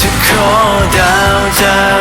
จะขอดาวดาว